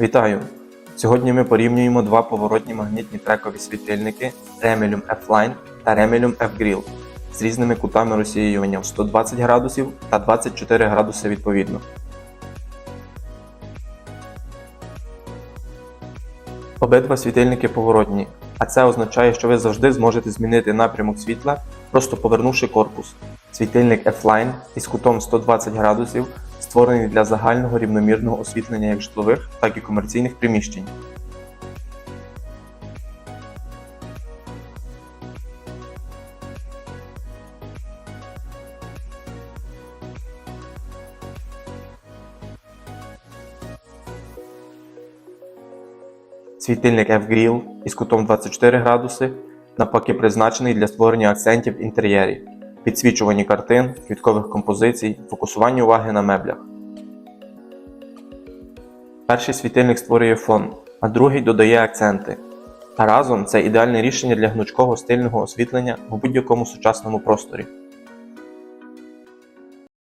Вітаю! Сьогодні ми порівнюємо два поворотні магнітні трекові світильники Remelium F-Line та Remelium F-Grill з різними кутами розсіювання в 120 градусів та 24 градуси відповідно. Обидва світильники поворотні, а це означає, що ви завжди зможете змінити напрямок світла, просто повернувши корпус. Світильник F-Line із кутом 120 градусів створений для загального рівномірного освітлення як житлових, так і комерційних приміщень. Світильник F-Grill із кутом 24 градуси навпаки призначений для створення акцентів в інтер'єрі, підсвічуванні картин, квіткових композицій, фокусуванні уваги на меблях. Перший світильник створює фон, а другий додає акценти. А разом це ідеальне рішення для гнучкого стильного освітлення у будь-якому сучасному просторі.